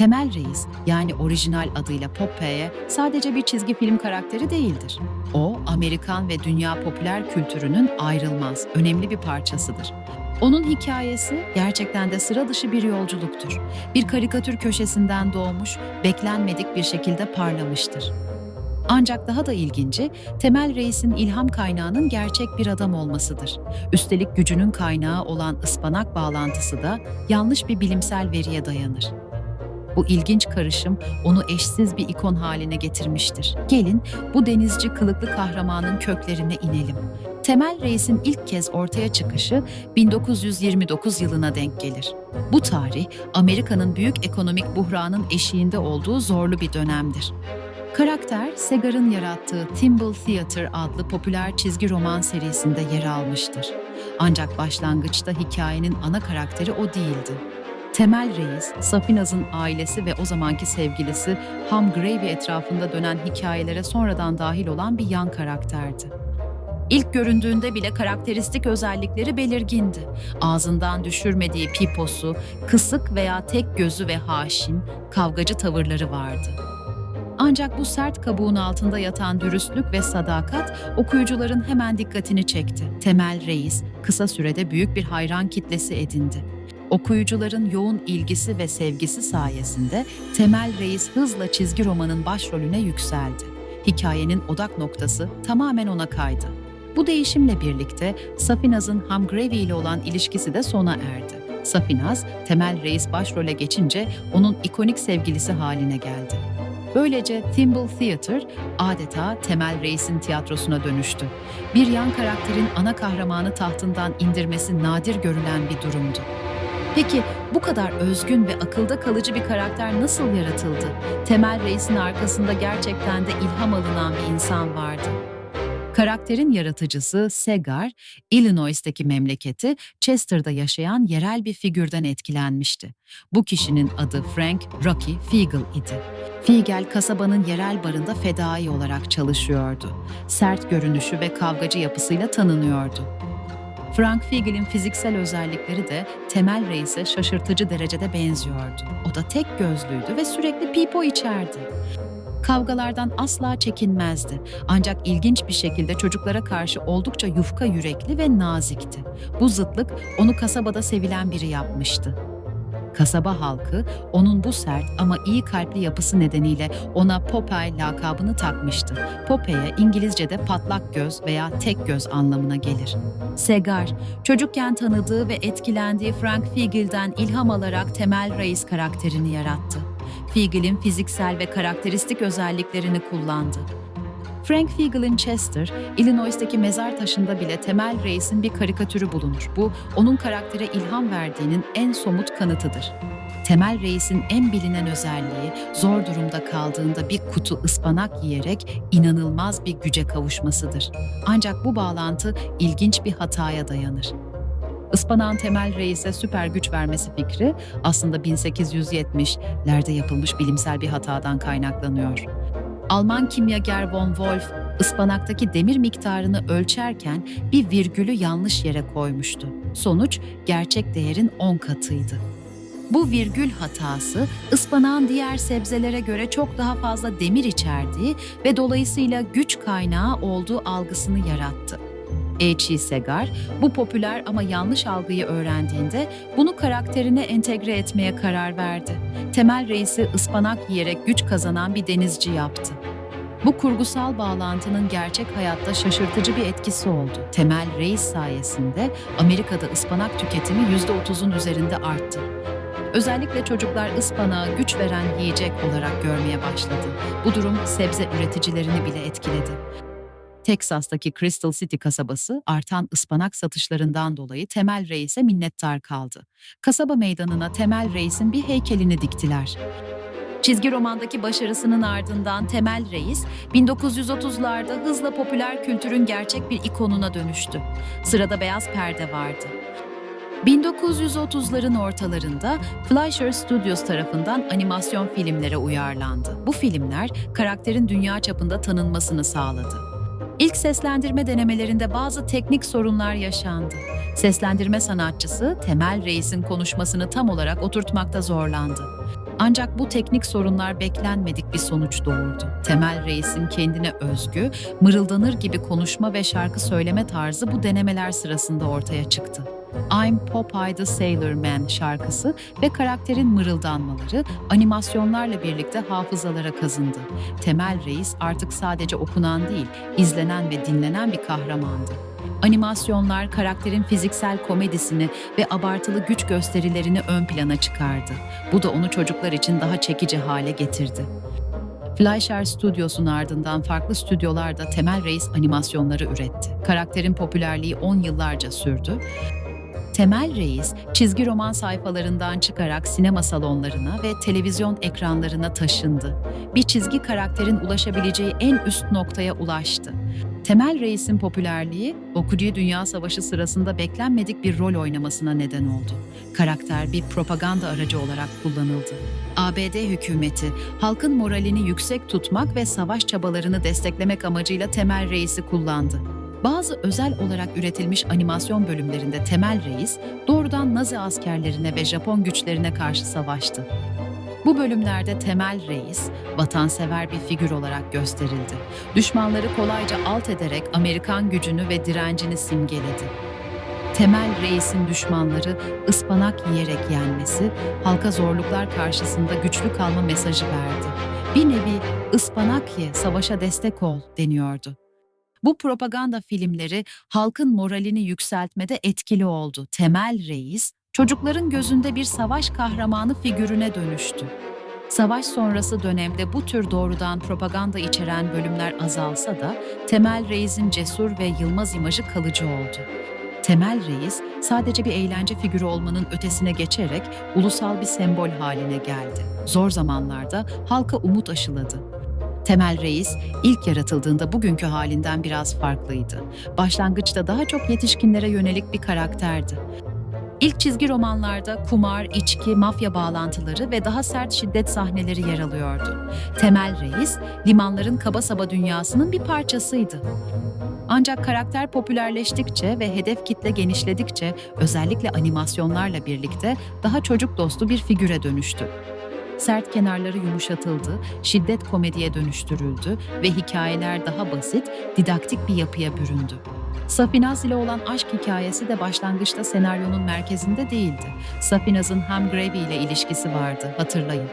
Temel Reis yani orijinal adıyla Popeye sadece bir çizgi film karakteri değildir. O, Amerikan ve dünya popüler kültürünün ayrılmaz, önemli bir parçasıdır. Onun hikayesi gerçekten de sıra dışı bir yolculuktur. Bir karikatür köşesinden doğmuş, beklenmedik bir şekilde parlamıştır. Ancak daha da ilginci, Temel Reis'in ilham kaynağının gerçek bir adam olmasıdır. Üstelik gücünün kaynağı olan ıspanak bağlantısı da yanlış bir bilimsel veriye dayanır. Bu ilginç karışım onu eşsiz bir ikon haline getirmiştir. Gelin bu denizci kılıklı kahramanın köklerine inelim. Temel Reis'in ilk kez ortaya çıkışı 1929 yılına denk gelir. Bu tarih Amerika'nın büyük ekonomik buhranın eşiğinde olduğu zorlu bir dönemdir. Karakter, Segar'ın yarattığı Thimble Theater adlı popüler çizgi roman serisinde yer almıştır. Ancak başlangıçta hikayenin ana karakteri o değildi. Temel Reis, Safinaz'ın ailesi ve o zamanki sevgilisi Ham Gravy etrafında dönen hikayelere sonradan dahil olan bir yan karakterdi. İlk göründüğünde bile karakteristik özellikleri belirgindi. Ağzından düşürmediği piposu, kısık veya tek gözü ve haşin, kavgacı tavırları vardı. Ancak bu sert kabuğun altında yatan dürüstlük ve sadakat okuyucuların hemen dikkatini çekti. Temel Reis kısa sürede büyük bir hayran kitlesi edindi. Okuyucuların yoğun ilgisi ve sevgisi sayesinde Temel Reis hızla çizgi romanın başrolüne yükseldi. Hikayenin odak noktası tamamen ona kaydı. Bu değişimle birlikte Safinaz'ın Hamgravy ile olan ilişkisi de sona erdi. Safinaz, Temel Reis başrole geçince onun ikonik sevgilisi haline geldi. Böylece Thimble Theater adeta Temel Reis'in tiyatrosuna dönüştü. Bir yan karakterin ana kahramanı tahtından indirmesi nadir görülen bir durumdu. Peki bu kadar özgün ve akılda kalıcı bir karakter nasıl yaratıldı? Temel Reis'in arkasında gerçekten de ilham alınan bir insan vardı. Karakterin yaratıcısı Segar, Illinois'taki memleketi Chester'da yaşayan yerel bir figürden etkilenmişti. Bu kişinin adı Frank Rocky Fiegel idi. Fiegel kasabanın yerel barında fedai olarak çalışıyordu. Sert görünüşü ve kavgacı yapısıyla tanınıyordu. Frank Fiegel'in fiziksel özellikleri de Temel Reis'e şaşırtıcı derecede benziyordu. O da tek gözlüydü ve sürekli pipo içerdi. Kavgalardan asla çekinmezdi. Ancak ilginç bir şekilde çocuklara karşı oldukça yufka yürekli ve nazikti. Bu zıtlık onu kasabada sevilen biri yapmıştı. Kasaba halkı onun bu sert ama iyi kalpli yapısı nedeniyle ona Popeye lakabını takmıştı. Popeye İngilizce'de patlak göz veya tek göz anlamına gelir. Segar, çocukken tanıdığı ve etkilendiği Frank Fiegel'den ilham alarak Temel Reis karakterini yarattı. Fiegel'in fiziksel ve karakteristik özelliklerini kullandı. Frank Fiegel'in Chester, Illinois'taki mezar taşında bile Temel Reis'in bir karikatürü bulunur. Bu, onun karaktere ilham verdiğinin en somut kanıtıdır. Temel Reis'in en bilinen özelliği zor durumda kaldığında bir kutu ıspanak yiyerek inanılmaz bir güce kavuşmasıdır. Ancak bu bağlantı ilginç bir hataya dayanır. Ispanağın Temel Reis'e süper güç vermesi fikri aslında 1870'lerde yapılmış bilimsel bir hatadan kaynaklanıyor. Alman kimyager von Wolf, ıspanaktaki demir miktarını ölçerken bir virgülü yanlış yere koymuştu. Sonuç gerçek değerin 10 katıydı. Bu virgül hatası ıspanağın diğer sebzelere göre çok daha fazla demir içerdiği ve dolayısıyla güç kaynağı olduğu algısını yarattı. H.E. Segar bu popüler ama yanlış algıyı öğrendiğinde bunu karakterine entegre etmeye karar verdi. Temel Reis'i ıspanak yiyerek güç kazanan bir denizci yaptı. Bu kurgusal bağlantının gerçek hayatta şaşırtıcı bir etkisi oldu. Temel Reis sayesinde Amerika'da ıspanak tüketimi %30'un üzerinde arttı. Özellikle çocuklar ıspanağı güç veren yiyecek olarak görmeye başladı. Bu durum sebze üreticilerini bile etkiledi. Teksas'taki Crystal City kasabası artan ıspanak satışlarından dolayı Temel Reis'e minnettar kaldı. Kasaba meydanına Temel Reis'in bir heykelini diktiler. Çizgi romandaki başarısının ardından Temel Reis, 1930'larda hızla popüler kültürün gerçek bir ikonuna dönüştü. Sırada beyaz perde vardı. 1930'ların ortalarında Fleischer Studios tarafından animasyon filmlere uyarlandı. Bu filmler karakterin dünya çapında tanınmasını sağladı. İlk seslendirme denemelerinde bazı teknik sorunlar yaşandı. Seslendirme sanatçısı Temel Reis'in konuşmasını tam olarak oturtmakta zorlandı. Ancak bu teknik sorunlar beklenmedik bir sonuç doğurdu. Temel Reis'in kendine özgü, mırıldanır gibi konuşma ve şarkı söyleme tarzı bu denemeler sırasında ortaya çıktı. I'm Popeye the Sailor Man şarkısı ve karakterin mırıldanmaları animasyonlarla birlikte hafızalara kazındı. Temel Reis artık sadece okunan değil, izlenen ve dinlenen bir kahramandı. Animasyonlar karakterin fiziksel komedisini ve abartılı güç gösterilerini ön plana çıkardı. Bu da onu çocuklar için daha çekici hale getirdi. Fleischer Studios'un ardından farklı stüdyolarda Temel Reis animasyonları üretti. Karakterin popülerliği 10 yıllarca sürdü. Temel Reis, çizgi roman sayfalarından çıkarak sinema salonlarına ve televizyon ekranlarına taşındı. Bir çizgi karakterin ulaşabileceği en üst noktaya ulaştı. Temel Reis'in popülerliği, Okuduğu Dünya Savaşı sırasında beklenmedik bir rol oynamasına neden oldu. Karakter bir propaganda aracı olarak kullanıldı. ABD hükümeti, halkın moralini yüksek tutmak ve savaş çabalarını desteklemek amacıyla Temel Reis'i kullandı. Bazı özel olarak üretilmiş animasyon bölümlerinde Temel Reis, doğrudan Nazi askerlerine ve Japon güçlerine karşı savaştı. Bu bölümlerde Temel Reis, vatansever bir figür olarak gösterildi. Düşmanları kolayca alt ederek Amerikan gücünü ve direncini simgeledi. Temel Reis'in düşmanları ıspanak yiyerek yenmesi, halka zorluklar karşısında güçlü kalma mesajı verdi. Bir nevi ıspanak ye, savaşa destek ol deniyordu. Bu propaganda filmleri halkın moralini yükseltmede etkili oldu. Temel Reis, çocukların gözünde bir savaş kahramanı figürüne dönüştü. Savaş sonrası dönemde bu tür doğrudan propaganda içeren bölümler azalsa da Temel Reis'in cesur ve yılmaz imajı kalıcı oldu. Temel Reis sadece bir eğlence figürü olmanın ötesine geçerek ulusal bir sembol haline geldi. Zor zamanlarda halka umut aşıladı. Temel Reis ilk yaratıldığında bugünkü halinden biraz farklıydı. Başlangıçta daha çok yetişkinlere yönelik bir karakterdi. İlk çizgi romanlarda kumar, içki, mafya bağlantıları ve daha sert şiddet sahneleri yer alıyordu. Temel Reis, limanların kaba saba dünyasının bir parçasıydı. Ancak karakter popülerleştikçe ve hedef kitle genişledikçe özellikle animasyonlarla birlikte daha çocuk dostu bir figüre dönüştü. Sert kenarları yumuşatıldı, şiddet komediye dönüştürüldü ve hikayeler daha basit, didaktik bir yapıya büründü. Safinaz ile olan aşk hikayesi de başlangıçta senaryonun merkezinde değildi. Safinaz'ın Ham Gravy ile ilişkisi vardı, hatırlayın.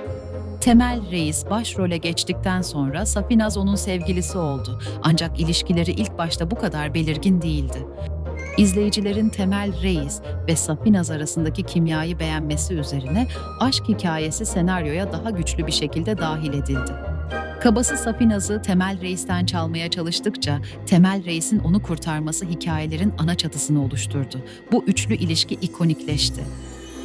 Temel Reis başrole geçtikten sonra Safinaz onun sevgilisi oldu. Ancak ilişkileri ilk başta bu kadar belirgin değildi. İzleyicilerin Temel Reis ve Safinaz arasındaki kimyayı beğenmesi üzerine aşk hikayesi senaryoya daha güçlü bir şekilde dahil edildi. Kabası Safinaz'ı Temel Reis'ten çalmaya çalıştıkça Temel Reis'in onu kurtarması hikayelerin ana çatısını oluşturdu. Bu üçlü ilişki ikonikleşti.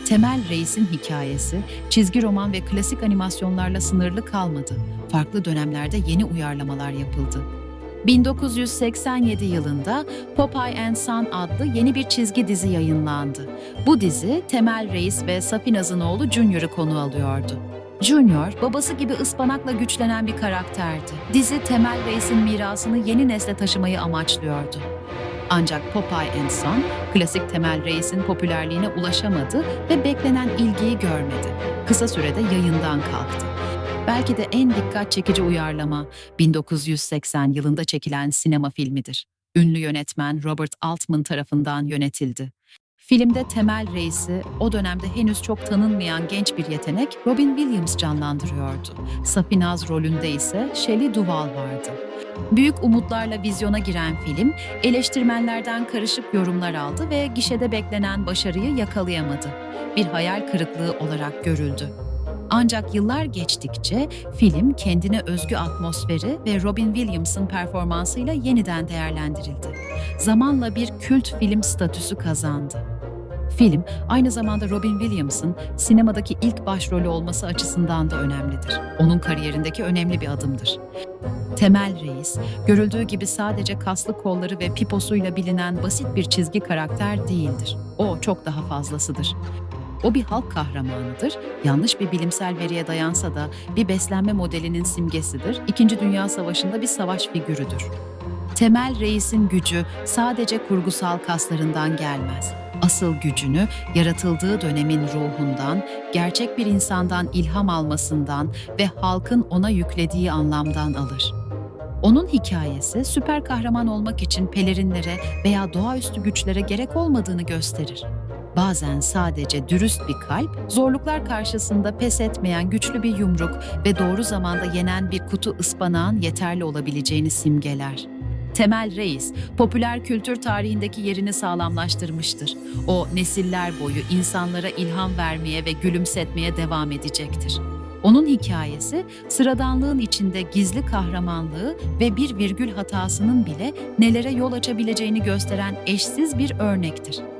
Temel Reis'in hikayesi çizgi roman ve klasik animasyonlarla sınırlı kalmadı. Farklı dönemlerde yeni uyarlamalar yapıldı. 1987 yılında Popeye and Son adlı yeni bir çizgi dizi yayınlandı. Bu dizi Temel Reis ve Safinaz'ın oğlu Junior'ı konu alıyordu. Junior, babası gibi ıspanakla güçlenen bir karakterdi. Dizi Temel Reis'in mirasını yeni nesle taşımayı amaçlıyordu. Ancak Popeye and Son, klasik Temel Reis'in popülerliğine ulaşamadı ve beklenen ilgiyi görmedi. Kısa sürede yayından kalktı. Belki de en dikkat çekici uyarlama 1980 yılında çekilen sinema filmidir. Ünlü yönetmen Robert Altman tarafından yönetildi. Filmde Temel Reis'i o dönemde henüz çok tanınmayan genç bir yetenek Robin Williams canlandırıyordu. Safinaz rolünde ise Shelley Duvall vardı. Büyük umutlarla vizyona giren film, eleştirmenlerden karışık yorumlar aldı ve gişede beklenen başarıyı yakalayamadı. Bir hayal kırıklığı olarak görüldü. Ancak yıllar geçtikçe film kendine özgü atmosferi ve Robin Williams'ın performansıyla yeniden değerlendirildi. Zamanla bir kült film statüsü kazandı. Film aynı zamanda Robin Williams'ın sinemadaki ilk başrolü olması açısından da önemlidir. Onun kariyerindeki önemli bir adımdır. Temel Reis, görüldüğü gibi sadece kaslı kolları ve piposuyla bilinen basit bir çizgi karakter değildir. O çok daha fazlasıdır. O bir halk kahramanıdır, yanlış bir bilimsel veriye dayansa da bir beslenme modelinin simgesidir, İkinci Dünya Savaşı'nda bir savaş figürüdür. Temel Reis'in gücü sadece kurgusal kaslarından gelmez. asıl gücünü yaratıldığı dönemin ruhundan, gerçek bir insandan ilham almasından ve halkın ona yüklediği anlamdan alır. Onun hikayesi süper kahraman olmak için pelerinlere veya doğaüstü güçlere gerek olmadığını gösterir. Bazen sadece dürüst bir kalp, zorluklar karşısında pes etmeyen güçlü bir yumruk ve doğru zamanda yenen bir kutu ıspanağın yeterli olabileceğini simgeler. Temel Reis, popüler kültür tarihindeki yerini sağlamlaştırmıştır. O nesiller boyu insanlara ilham vermeye ve gülümsetmeye devam edecektir. Onun hikayesi sıradanlığın içinde gizli kahramanlığı ve bir virgül hatasının bile nelere yol açabileceğini gösteren eşsiz bir örnektir.